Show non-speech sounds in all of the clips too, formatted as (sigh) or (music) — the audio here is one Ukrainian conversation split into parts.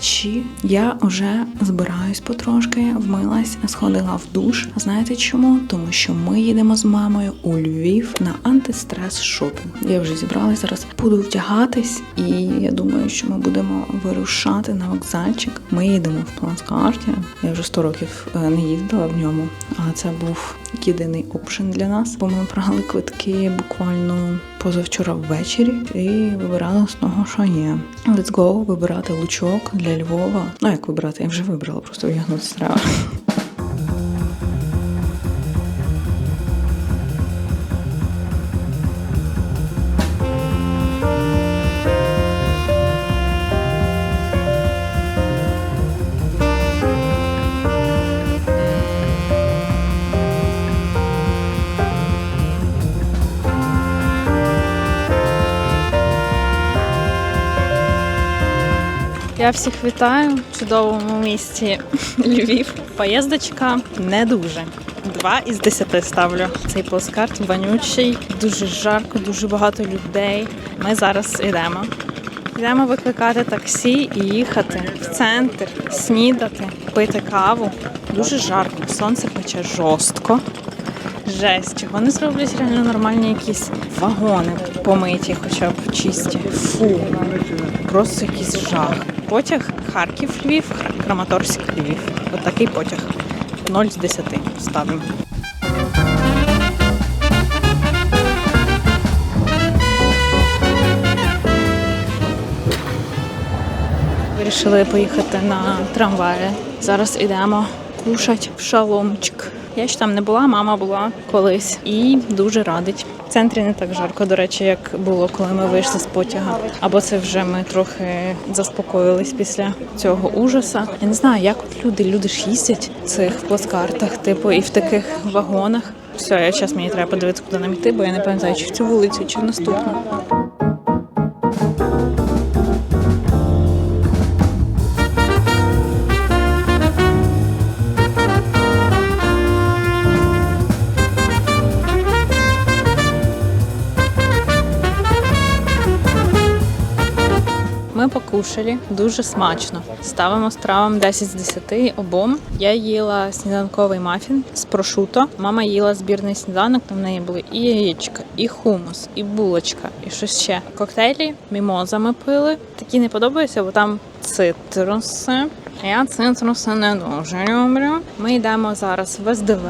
глядачі. Я вже збираюсь потрошки, вмилась, сходила в душ. Знаєте чому? Тому що ми їдемо з мамою у Львів на антистрес шопінг. Я вже зібралась зараз, буду вдягатись, і я думаю, що ми будемо вирушати на вокзальчик. Ми їдемо в планскарті. Я вже 100 років е, не їздила в ньому, а це був єдиний опшен для нас, бо ми брали квитки буквально позавчора ввечері і вибирали з того, що є. Let's go вибирати лучок для Львова. Ну як вибирати? Я вже вибрала, просто вдягнутися треба. Я всіх вітаю в чудовому місті (laughs) Львів. Поїздочка не дуже. Два із десяти ставлю. Цей плацкарт вонючий, дуже жарко, дуже багато людей. Ми зараз йдемо. Йдемо викликати таксі і їхати в центр, снідати, пити каву. Дуже жарко, сонце пече жорстко. Жесть, чого не зроблять реально нормальні якісь вагони помиті, хоча б чисті. Фу, просто якийсь жах. Потяг Харків Львів, Краматорськ Львів. От такий потяг. 0 з 10 ставимо. Вирішили поїхати на трамваї. Зараз йдемо кушать в шаломчик. Я ж там не була, мама була колись і дуже радить. В центрі не так жарко, до речі, як було, коли ми вийшли з потяга. Або це вже ми трохи заспокоїлись після цього ужаса. Я не знаю, як от люди, люди ж їздять в цих плацкартах, типу, і в таких вагонах. Все, я зараз мені треба подивитися, куди нам йти, бо я не пам'ятаю, чи в цю вулицю, чи в наступну. Ми дуже смачно. Ставимо стравам 10 з 10 обом. Я їла сніданковий мафін з прошуто. Мама їла збірний сніданок. Там в неї були і яєчка, і хумус, і булочка, і щось ще. Коктейлі мімоза ми пили. Такі не подобаються, бо там цитруси. Я цитруси не дуже люблю. Ми йдемо зараз в СДВ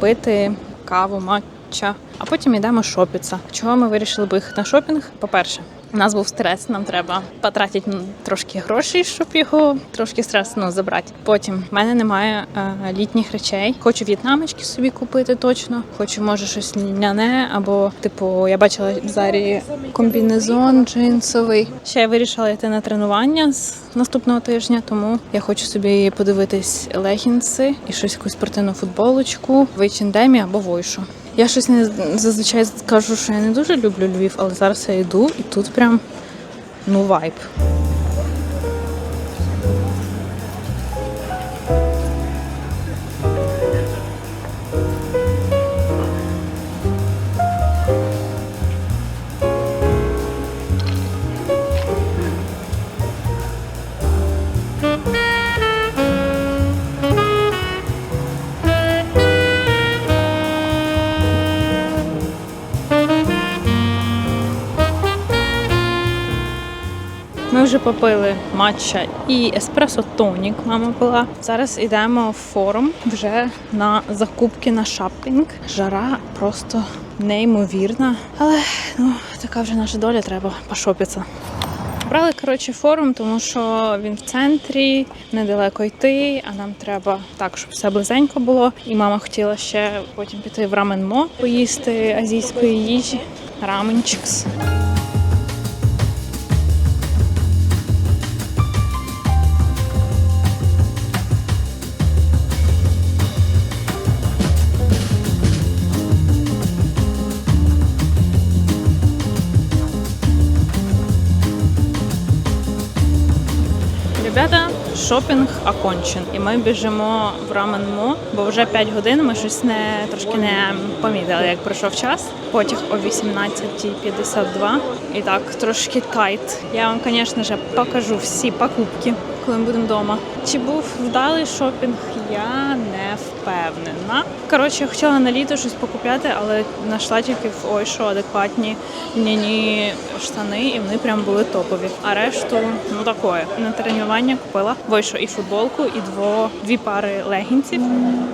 пити каву, матча, а потім йдемо шопитися. Чого ми вирішили поїхати на шопінг? По-перше, у нас був стрес, нам треба потратити трошки грошей, щоб його трошки стрес ну, забрати. Потім в мене немає е, літніх речей. Хочу в'єтнамочки собі купити точно. Хочу, може, щось льняне, або типу, я бачила в зарі комбінезон джинсовий. Ще я вирішила йти на тренування з наступного тижня, тому я хочу собі подивитись легінси і щось якусь спортивну футболочку в H&M або Войшу. Я щось не зазвичай кажу, що я не дуже люблю Львів, але зараз я йду і тут прям ну вайб. Вже попили матча і еспресо тонік. Мама пила. Зараз йдемо в форум вже на закупки на шопінг. Жара просто неймовірна. Але ну така вже наша доля, треба пошопитися. Брали коротше форум, тому що він в центрі, недалеко йти, а нам треба так, щоб все близенько було. І мама хотіла ще потім піти в раменмо, поїсти азійської їжі. Раменчикс. Ребята, Шопінг окончен. І ми біжимо в рамен-мо, бо вже 5 годин ми щось не трошки не помітили, як пройшов час. Потяг о 18.52. І так, трошки тайт. Я вам, звісно ж, покажу всі покупки, коли ми будемо вдома. Чи був вдалий шопінг? Я не впевнена. Коротше, хотіла на літо щось покупляти, але знайшла тільки в ой, що адекватні льняні штани, і вони прям були топові. А решту, ну такое. На тренування купила вийшов і футболку, і дво, дві пари легінців,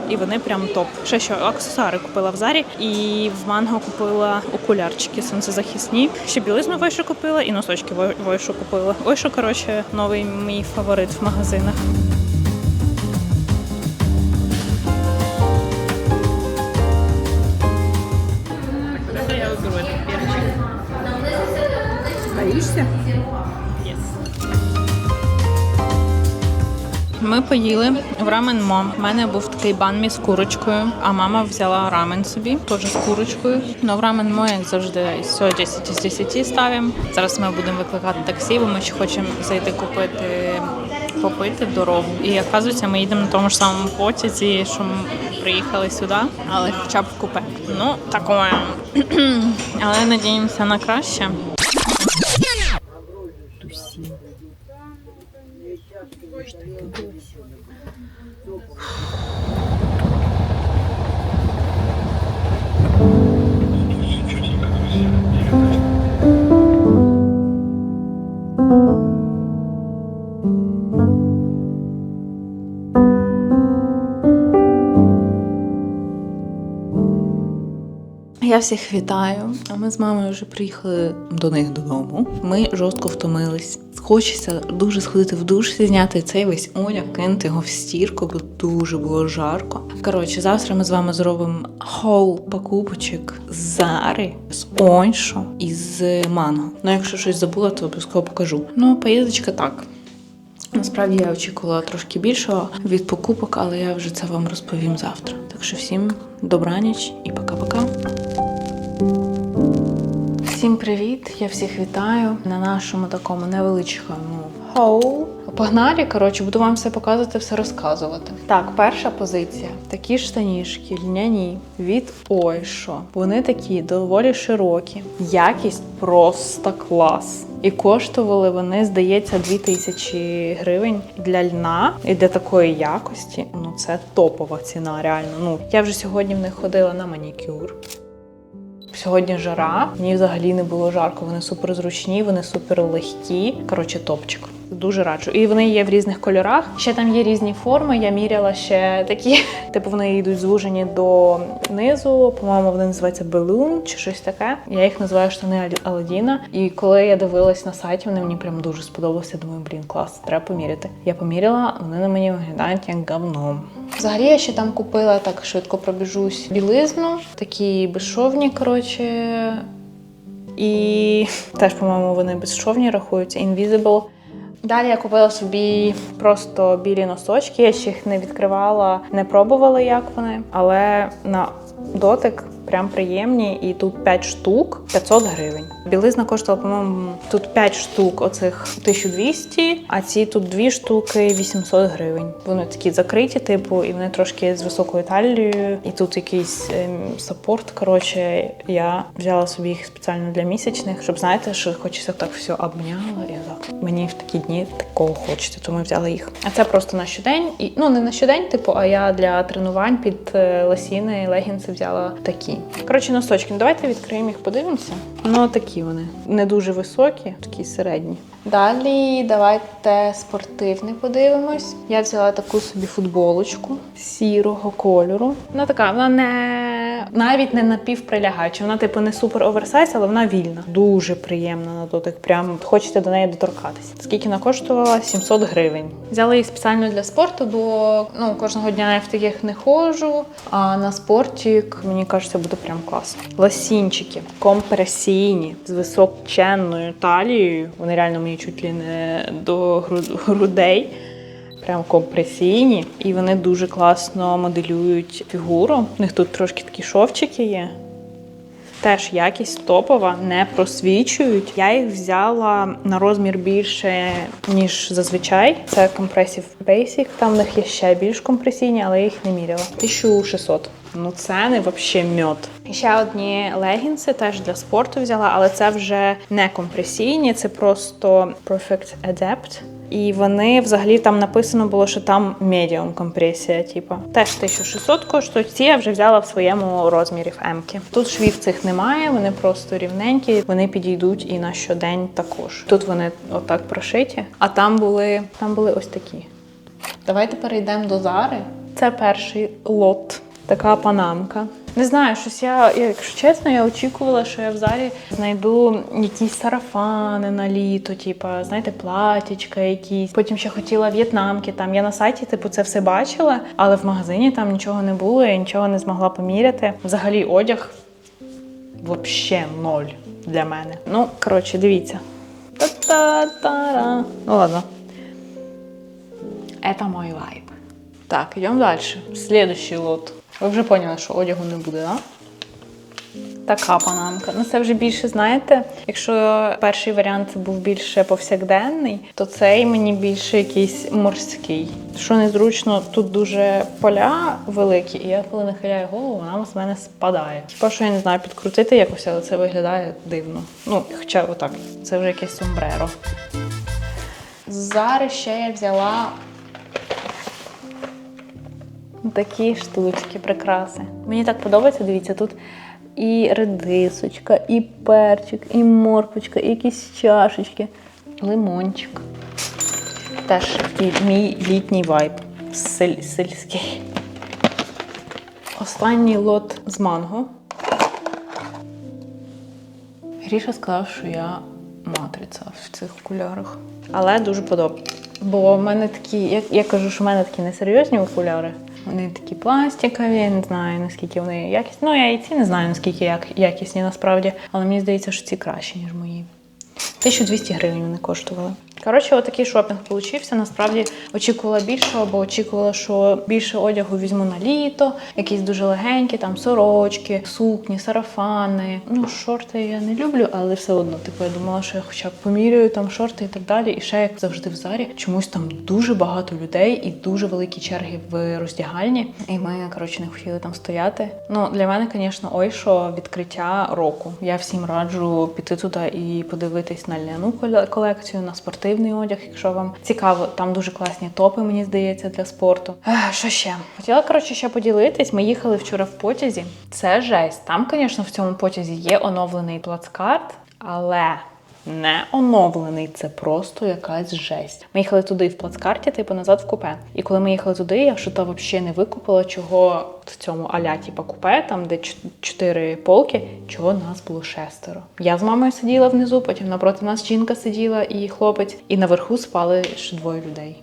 і вони прям топ. Ще що, аксесуари купила в зарі, і в манго купила окулярчики сонцезахисні. Ще білизну вийшу купила, і носочки Вой- купила. Ой, що коротше, новий мій фаворит в магазинах. Я Ми поїли в рамен мом. У мене був такий банмі з курочкою, а мама взяла рамен собі, теж з курочкою. Ну в рамен мо, як завжди, все 10 з 10 ставимо. Зараз ми будемо викликати таксі, бо ми ще хочемо зайти купити попити дорогу. І оказується, ми їдемо на тому ж самому потязі, що ми приїхали сюди, але хоча б в купе. Ну, такое. (clears throat) але надіємося на краще. ж таки. Я всіх вітаю. А ми з мамою вже приїхали до них додому. Ми жорстко втомились. Хочеться дуже сходити в душ, зняти цей весь одяг, кинути його в стірку, бо дуже було жарко. Коротше, завтра ми з вами зробимо хол покупочок з Зари, з Оншо і з манго. Ну, якщо щось забула, то обов'язково покажу. Ну, поїздочка так. Насправді я очікувала трошки більшого від покупок, але я вже це вам розповім завтра. Так що всім добраніч і пока-пока. Всім привіт! Я всіх вітаю на нашому такому невеличкому хоу. Погнали, коротше, буду вам все показувати, все розказувати. Так, перша позиція. Такі штанішки, льняні від Ойшо. Вони такі доволі широкі. Якість просто клас. І коштували вони, здається, 2000 гривень для льна і для такої якості. Ну це топова ціна, реально. Ну я вже сьогодні в них ходила на манікюр. Сьогодні жара, мені взагалі не було жарко. Вони супер зручні, вони супер легкі. Коротше, топчик. Дуже раджу. І вони є в різних кольорах. Ще там є різні форми. Я міряла ще такі, (laughs) типу вони йдуть звужені до низу. По-моєму, вони називаються Balloon чи щось таке. Я їх називаю штани Ал- Аладдіна. І коли я дивилась на сайті, вони мені прям дуже сподобалися. Думаю, блін, клас, треба поміряти. Я поміряла, вони на мені виглядають як говно. Взагалі я ще там купила так швидко пробіжусь білизну, такі безшовні, коротше. І (laughs) теж, по-моєму, вони безшовні рахуються, Invisible. Далі я купила собі просто білі носочки. Я ще їх не відкривала, не пробувала, як вони, але на дотик прям приємні. І тут 5 штук 500 гривень. Білизна коштувала, по-моєму, тут 5 штук оцих 1200, а ці тут 2 штуки 800 гривень. Вони такі закриті, типу, і вони трошки з високою талією. І тут якийсь ем, саппорт. Коротше, я взяла собі їх спеціально для місячних, щоб знаєте, що хочеться так все обняла і так. Мені в такі дні такого хочеться, тому взяла їх. А це просто на щодень. І ну не на щодень, типу, а я для тренувань під е, лосіни і легінси взяла такі. Коротше, носочки. Ну, давайте відкриємо їх, подивимося. Ну, такі вони. Не дуже високі, такі середні. Далі давайте спортивний подивимось. Я взяла таку собі футболочку сірого кольору. Вона така, вона не навіть не напівприлягаюча. Вона, типу, не супер оверсайз, але вона вільна. Дуже приємна на дотик. Прям хочете до неї доторкатися. Скільки вона коштувала? 700 гривень. Взяла її спеціально для спорту, бо ну кожного дня я в таких не ходжу. А на спортик, мені кажеться, буде прям класно. Лосінчики компресійні з височенною талією. Вони реально мені чуть ли не до гру- грудей. Прям компресійні, і вони дуже класно моделюють фігуру. У них тут трошки такі шовчики є. Теж якість топова, не просвічують. Я їх взяла на розмір більше, ніж зазвичай. Це Compressive Basic. Там в них є ще більш компресійні, але я їх не міряла. 1600. Ну це не мьот. І ще одні легінси теж для спорту взяла, але це вже не компресійні, це просто Perfect Adapt. І вони взагалі там написано було, що там медіум компресія, типу. Теж 1600 коштують. Ці я вже взяла в своєму розмірі в М-ки. Тут швів цих немає, вони просто рівненькі, вони підійдуть і на щодень також. Тут вони отак прошиті, а там були, там були ось такі. Давайте перейдемо до Зари. Це перший лот. Така панамка. Не знаю, щось я, якщо чесно, я очікувала, що я в залі знайду якісь сарафани на літо, типа, знаєте, платічка якісь. Потім ще хотіла в'єтнамки. Там я на сайті, типу, це все бачила, але в магазині там нічого не було, я нічого не змогла поміряти. Взагалі, одяг взагалі ноль для мене. Ну, коротше, дивіться. Та-та-та-ра. Ну ладно. Это мой вайб. Так, йдемо далі. Слідущий лот. Ви вже поняли, що одягу не буде, так? Така панамка. Ну це вже більше, знаєте, якщо перший варіант був більше повсякденний, то цей мені більше якийсь морський. Що незручно, тут дуже поля великі, і я коли нахиляю голову, вона з мене спадає. Хіба що я не знаю підкрутити якось, але це виглядає дивно. Ну, хоча отак, це вже якесь сомбреро. Зараз ще я взяла Такі штучки, прикраси. Мені так подобається, дивіться, тут і редисочка, і перчик, і морквочка, і якісь чашечки, лимончик. Теж мій літній вайб. Сель, сельський. Останній лот з манго. Гріша сказав, що я матриця в цих окулярах. Але дуже подобається. Бо в мене такі, я, я кажу, що в мене такі несерйозні окуляри. Вони такі пластикові, не знаю наскільки вони якісні. Ну, я і ці не знаю, наскільки як, якісні насправді, але мені здається, що ці кращі, ніж мої. 1200 гривень вони коштували. Коротше, отакий шопінг получився. Насправді очікувала більшого, бо очікувала, що більше одягу візьму на літо, якісь дуже легенькі, там сорочки, сукні, сарафани. Ну, шорти я не люблю, але все одно, типу, я думала, що я хоча б поміряю там шорти і так далі. І ще як завжди в зарі, чомусь там дуже багато людей і дуже великі черги в роздягальні. І ми, коротше, не хотіли там стояти. Ну, для мене, звісно, ой, що відкриття року. Я всім раджу піти туди і подивитись на ляну колекцію, на спортивний одяг, якщо вам цікаво. Там дуже класні топи, мені здається, для спорту. Ех, що ще? Хотіла, коротше, ще поділитись. Ми їхали вчора в потязі. Це жесть. Там, звісно, в цьому потязі є оновлений плацкарт, але. Не оновлений, це просто якась жесть. Ми їхали туди в плацкарті, типу назад в купе. І коли ми їхали туди, я що то взагалі не викупила, чого в цьому аля, типу, купе, там де чотири полки, чого нас було шестеро. Я з мамою сиділа внизу, потім напроти нас жінка сиділа і хлопець, і наверху спали ще двоє людей.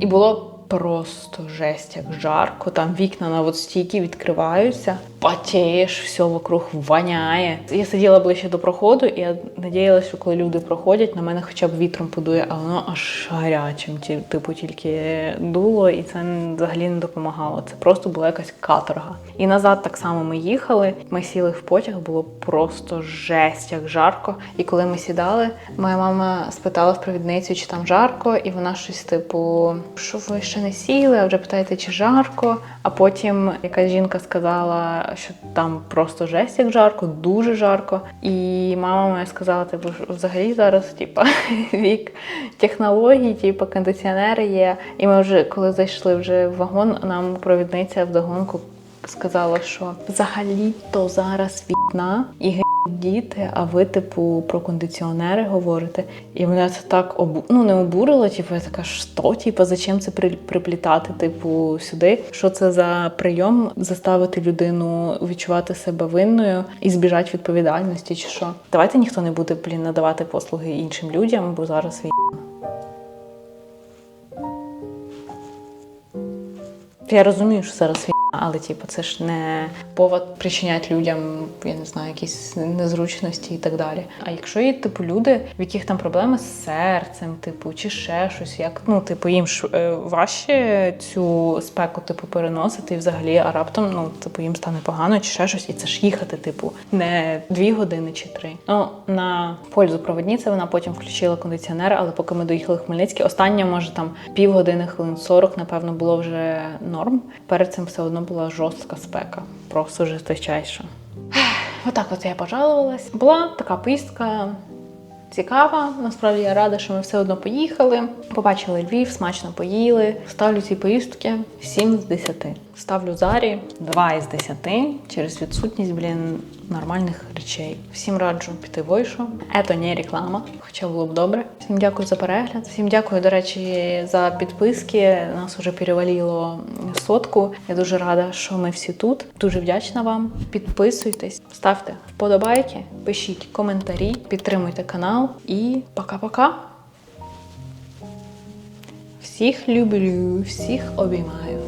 І було просто жесть, як жарко. Там вікна на от стійки відкриваються, потієш, все вокруг воняє. Я сиділа ближче до проходу, і я надіялася, що коли люди проходять, на мене хоча б вітром подує, а воно аж гарячим, типу, тільки дуло, і це взагалі не допомагало. Це просто була якась каторга. І назад так само ми їхали. Ми сіли в потяг, було просто жесть, як жарко. І коли ми сідали, моя мама спитала в провідницю, чи там жарко, і вона щось типу, що ви ще не сіли, а вже питаєте, чи жарко. А потім якась жінка сказала, що там просто жесть, як жарко, дуже жарко. І мама моя сказала, типу, взагалі зараз, типу, (laughs) вік технологій, типу, кондиціонери є. І ми вже коли зайшли вже в вагон, нам провідниця вдогонку сказала, що взагалі-то зараз війна і діти, а ви, типу, про кондиціонери говорите. І мене це так обу... ну, не обурило, типу, я така, що, типу, зачем це при... приплітати, типу, сюди? Що це за прийом заставити людину відчувати себе винною і збіжати відповідальності, чи що? Давайте ніхто не буде, блін, надавати послуги іншим людям, бо зараз війна. Я розумію, що зараз війна. Але типу, це ж не повод причиняти людям, я не знаю, якісь незручності і так далі. А якщо є типу люди, в яких там проблеми з серцем, типу, чи ще щось, як ну, типу, їм ж е, важче цю спеку типу переносити, і взагалі, а раптом ну, типу, їм стане погано, чи ще щось, і це ж їхати, типу, не дві години чи три. Ну на пользу проводниці вона потім включила кондиціонер, але поки ми доїхали в Хмельницький, останнє, може там півгодини, хвилин 40, напевно, було вже норм. Перед цим все одно була жорстка спека, просто жесточайша. Отак от я пожалувалась. Була така поїздка цікава. Насправді я рада, що ми все одно поїхали. Побачили Львів, смачно поїли. Ставлю ці поїздки 7 з 10. Ставлю Зарі 2 із 10 через відсутність, блін, нормальних речей. Всім раджу піти в Ойшу. Ето не реклама, хоча було б добре. Всім дякую за перегляд. Всім дякую, до речі, за підписки. Нас уже перевалило сотку. Я дуже рада, що ми всі тут. Дуже вдячна вам. Підписуйтесь, ставте вподобайки, пишіть коментарі, підтримуйте канал і пока-пока. Всіх люблю, всіх обіймаю.